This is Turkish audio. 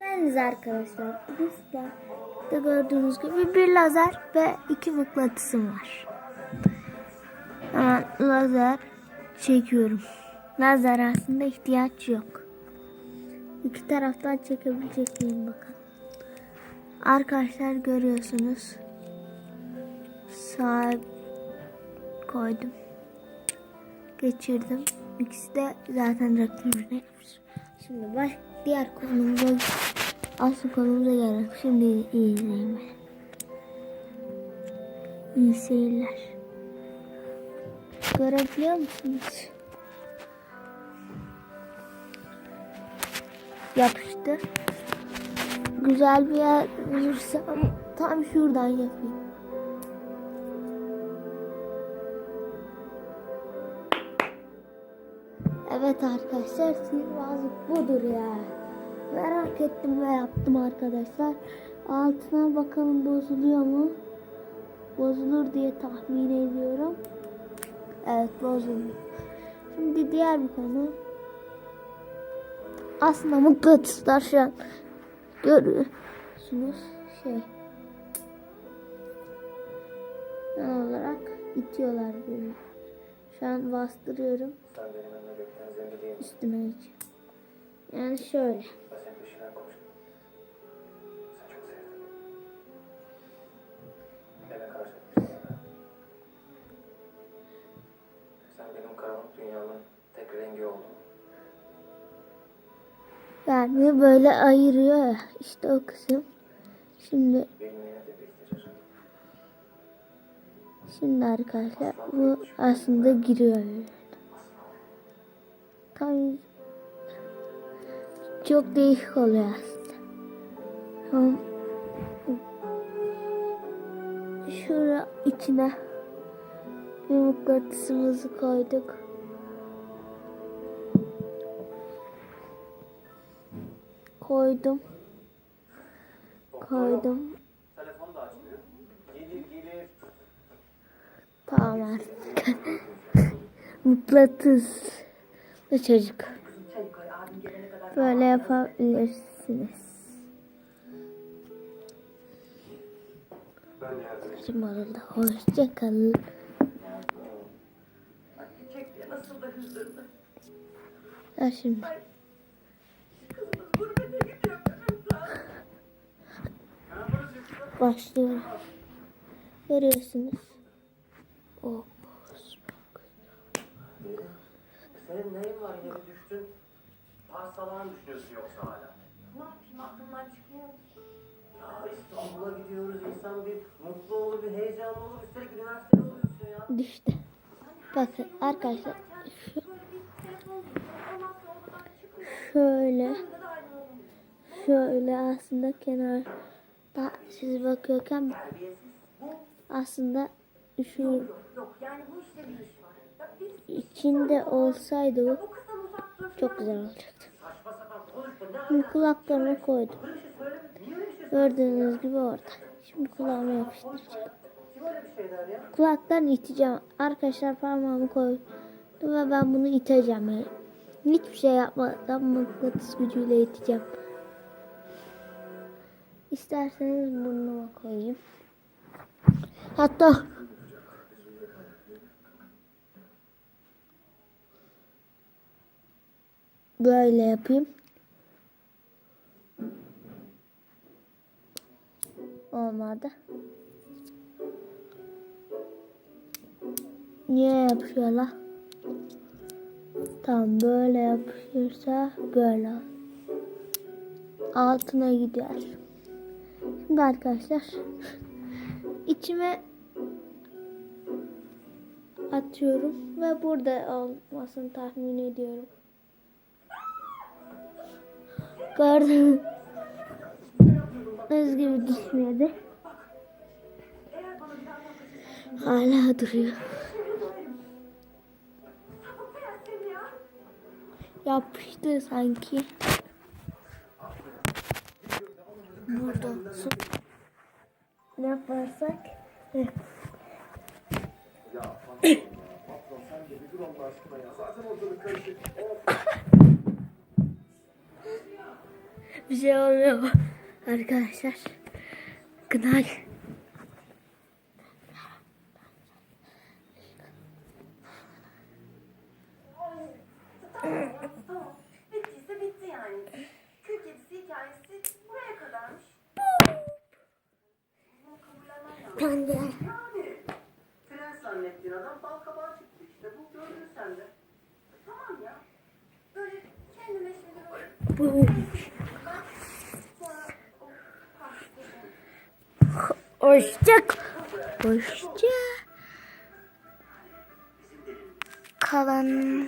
Beniz arkadaşlar. Bugün sizlerde gördüğünüz gibi bir lazer ve iki mıknatısım var. Hemen lazer çekiyorum. Lazer aslında ihtiyaç yok. İki taraftan çekebilecek miyim bakalım. Arkadaşlar görüyorsunuz. Sağ koydum. Geçirdim. İkisi de zaten reklamını yapmış. Şimdi baş diğer konumuza asıl konumuza gelelim. Şimdi iyi izleyin. İyi seyirler. Görebiliyor musunuz? Yapıştı. Güzel bir yer bulursam tam şuradan yapayım. Evet arkadaşlar sihirbazlık budur ya. Merak ettim ve yaptım arkadaşlar. Altına bakalım bozuluyor mu? Bozulur diye tahmin ediyorum. Evet bozuldu. Şimdi diğer bir konu. Aslında mıknatıslar şu an görüyorsunuz şey. Ne olarak itiyorlar beni. Şu an bastırıyorum. Üstüme hiç. Yani şöyle. Yani böyle ayırıyor ya. İşte o kısım. Şimdi şimdi arkadaşlar bu aslında giriyor. Tam çok değişik oluyor aslında. Tamam. Şura içine bir mıknatısımızı koyduk. Koydum. Koydum. Telefon da açmıyor. Gelir gelir. Tamam artık. Mıknatıs. Ve çocuk. Böyle yapabilirsiniz. Ben yardım edeyim. Şimdi orada Başlıyorum. Görüyorsunuz. Oh, Senin neyin var yine düştün? Parsalan düşünüyorsun yoksa hala. Ne yapayım aklımdan çıkıyor. Ya İstanbul'a gidiyoruz. İnsan bir mutlu olur, bir heyecanlı olur. Üstelik üniversitede oluyorsun ya. düştü. Bakın arkadaşlar şu- şöyle şöyle aslında kenarda siz bakıyorken aslında şu içinde olsaydı bu çok güzel olacaktı. Şimdi kulaklarına koydum. Gördüğünüz gibi orada. Şimdi kulağıma yapıştıracağım. Kulaktan iteceğim. Arkadaşlar parmağımı koydum ve ben bunu iteceğim. Yani hiçbir şey yapmadan mıknatıs gücüyle iteceğim. İsterseniz burnuma koyayım. Hatta böyle yapayım. Olmadı. Niye yapışıyor la? Tamam böyle yapışırsa böyle. Altına gider. Şimdi arkadaşlar içime atıyorum ve burada olmasını tahmin ediyorum. Gördüğünüz gibi düşmedi. Hala duruyor. Yapıştı sanki. Burada su. Ne yaparsak? Ya patron. Bir şey olmuyor. Arkadaşlar. Gıday. Tamam ya, tamam. Bittiyse bitti yani. Kül kedisi hikayesi buraya kadarmış. Bunu de. Yani prens zannettiğin adam bal kabağı çıktı işte. Bu gördün sen de. Tamam ya. Böyle kendime şimdi böyle Hoşça. Hoşça. Kalan.